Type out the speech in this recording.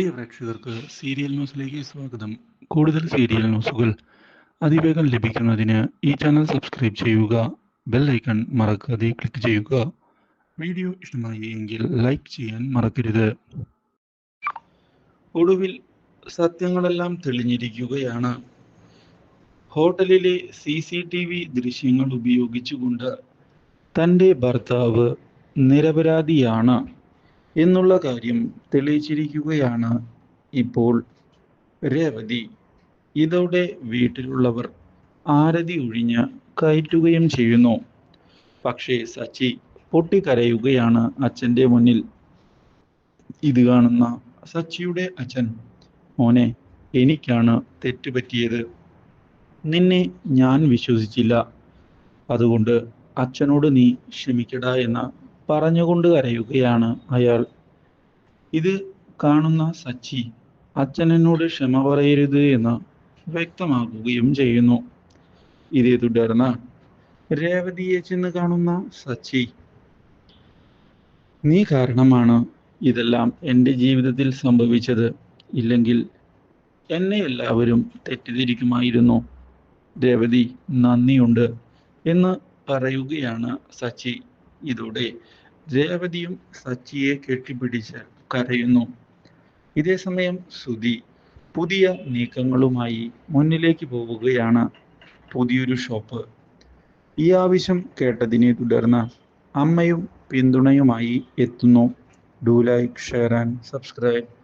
പ്രിയ പ്രേക്ഷകർക്ക് സീരിയൽ ന്യൂസിലേക്ക് സ്വാഗതം. കൂടുതൽ സീരിയൽ ന്യൂസുകൾ അതിവേഗം ലഭിക്കുന്നതിന് ഈ ചാനൽ സബ്സ്ക്രൈബ് ചെയ്യുക ബെൽ ഐക്കൺ മറക്കാതെ ക്ലിക്ക് ചെയ്യുക. വീഡിയോ ഇഷ്ടമായി എങ്കിൽ ലൈക്ക് ചെയ്യാൻ മറക്കരുത്. ഒടുവിൽ സത്യങ്ങളെല്ലാം തെളിഞ്ഞിരിക്കുകയാണ്. ഹോട്ടലിലെ സി സി ടി വി ദൃശ്യങ്ങൾ ഉപയോഗിച്ചുകൊണ്ട് തന്റെ ഭർത്താവ് നിരപരാധിയാണ്. എന്നുള്ള കാര്യം തെളിയിച്ചിരിക്കുകയാണ് ഇപ്പോൾ രേവതി. ഇതോടെ വീട്ടിലുള്ളവർ ആരതി ഒഴിഞ്ഞ് കയറ്റുകയും ചെയ്യുന്നു. പക്ഷേ സച്ചി പൊട്ടിക്കരയുകയാണ് അച്ഛന്റെ മുന്നിൽ. ഇത് കാണുന്ന സച്ചിയുടെ അച്ഛൻ മോനെ എനിക്കാണ് തെറ്റുപറ്റിയത്. നിന്നെ ഞാൻ വിശ്വസിച്ചില്ല. അതുകൊണ്ട് അച്ഛനോട് നീ ക്ഷമിക്കടാ എന്ന് പറഞ്ഞുകൊണ്ട് കരയുകയാണ് അയാൾ. ഇത് കാണുന്ന സച്ചി അച്ഛനോട് ക്ഷമ പറയരുത് എന്ന് വ്യക്തമാക്കുകയും ചെയ്യുന്നു. ഇതേ തുടർന്ന് രേവതിയെ ചെന്ന് കാണുന്ന സച്ചി നീ കാരണമാണ് ഇതെല്ലാം എന്റെ ജീവിതത്തിൽ സംഭവിച്ചത്. ഇല്ലെങ്കിൽ എന്നെ എല്ലാവരും തെറ്റിദ്ധരിക്കുമായിരുന്നു. രേവതി നന്ദിയുണ്ട് എന്ന് പറയുകയാണ് സച്ചി. ഇതോടെ രേവതിയും സച്ചിയെ കെട്ടിപ്പിടിച്ച് കരയുന്നു. ഇതേ സമയം സുധി പുതിയ നീക്കങ്ങളുമായി മുന്നിലേക്ക് പോവുകയാണ് പുതിയൊരു ഷോപ്പ്. ഈ ആവശ്യം കേട്ടതിനെ തുടർന്ന് അമ്മയും പിന്തുണയുമായി എത്തുന്നു. Do like share and subscribe.